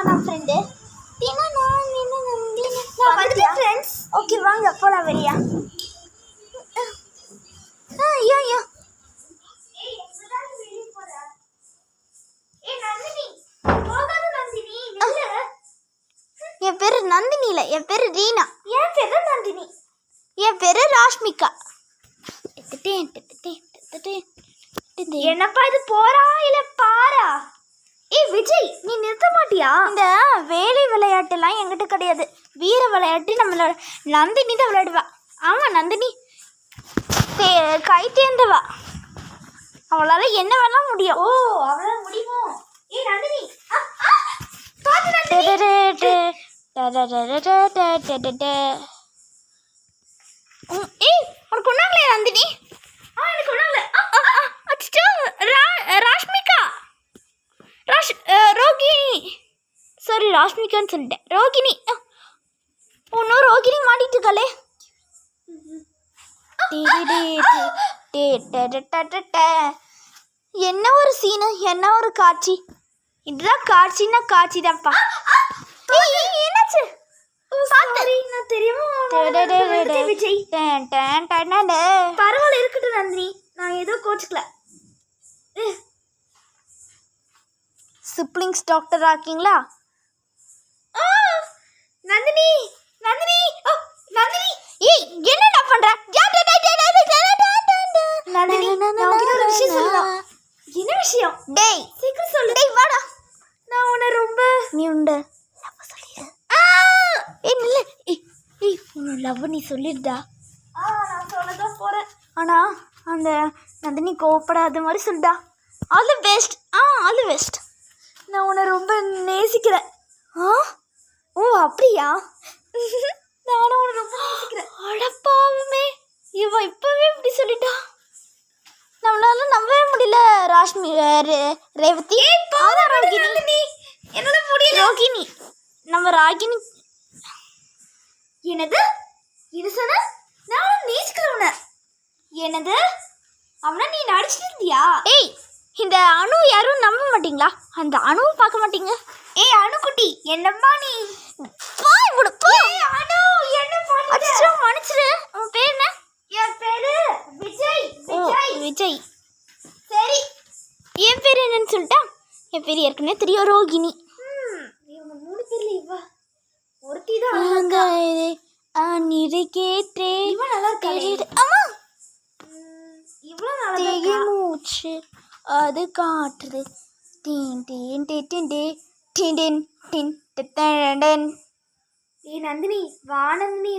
நான் ஃப்ரெண்டு தினா நான் நான் வந்துட்டேன். ஃப்ரெண்ட்ஸ் ஓகே வாங்க போலாம் வெளியா ஐயோ என் பேரு நந்தினி இல்ல என் பேரு ரீனா. என் பேரு நந்தினி. என் பேரு ராஷ்மிகா. என்னப்பா இது போறா இல்ல பாரா ஏய் விஜய் நீ நிறுத்த மாட்டியா? இந்த வேலை விளையாட்டுலாம் என்கிட்ட கிடையாது. வீர விளையாட்டு நம்மளோட நந்தினி தான் விளையாடுவா. ஆமா நந்தினி. கை தேர்ந்தவா அவளால என்ன வேணா முடியும்? ஓ அவ்வளவு முடியுமோ? ஏய் நந்தினி. ஏய் உனக்கு ஒன்றாங்களே நந்தினி? ஆ எனக்கு ஒண்ணுல ஆ, ஆ, ஆ, அச்சச்சோ, ரா- ராஷ்மிகா ராஷ் அஹ், ரோகிணி சாரி ராஷ்மிகான்னு சொல்லிட்டேன் ரோகிணி ஒன்றும் ரோகிணி மாட்டிட்டு இருக்காளே என்ன ஒரு சீனு என்ன ஒரு காட்சி இதுதான் காட்சின்னா காட்சி தான்ப்பா என்னாச்சு. பரவாயில்ல இருக்கட்டும் நந்தினி நான் ஏதோ கோச்சுக்கல சிப்ளிங்ஸ் டாக்டர் ஆக்கீங்களா நந்தினி நந்தினி ஓ நந்தினி. ஏய் என்னடா பண்ற? நந்தினி நான் விஷயம் என்ன விஷயம்? டேய். சீக்கிரம் சொல்லு. டேய் நான் உன்னை ரொம்ப நீ உண்டு லவ் சொல்லிடு ஏய் ஏய் உன்னோட லவ் நீ சொல்லிடுடா ஆ சொல்லதான் போறேன். ஆனா அந்த நந்தினி கோவப்படாத மாதிரி சொல்லுடா ஆல் பெஸ்ட் ஆ ஆல் பெஸ்ட் நான் உன்னை ரொம்ப நேசிக்கிறேன். ஆ? ஓ அப்படியா? நானும் உன்னை ரொம்ப நேசிக்கிறேன். அடப்பாவுமே இவ இப்பவே இப்படி சொல்லிட்டா. நம்மளால நம்பவே முடியல ராஷ்மி ரேவதி. அதான் ரோகிணி என்னால முடியல. ரோகிணி. நம்ம ராகினி என்னது? இது சொன்ன? நானும் நேசிக்கிறேன் உன்னை என்னது? அவனா நீ நடிச்சிட்டு இருந்தியா? ஏய் இந்த அணு யாரும் நம்ப மாட்டீங்களா? அந்த அணுவை பார்க்க மாட்டீங்க. ஏய் அணுக்குட்டி என்னம்மா நீ? பாய் விடு போ. அனு என்ன பண்ணிட்ட? அச்சோ மன்னிச்சிரு. உன் பேர் என்ன? என் பேரு விஜய் விஜய். விஜய். சரி. என் பேர் என்னன்னு சொல்லிட்டா? என் பேர் ஏற்கனவே தெரியும் ரோகிணி. இவங்க மூணு பேர்ல இவ. ஒருத்தி தான் அந்நிறை கேற்றே இவன் நல்லா. தெரியுது ஆமா இவ்வளவு நல்லா மூச்சு அது காட்டுது. டீன் டீன் டி டின் டி. டின் டின் டின் டென். ஏ நந்தினி வானந்தினி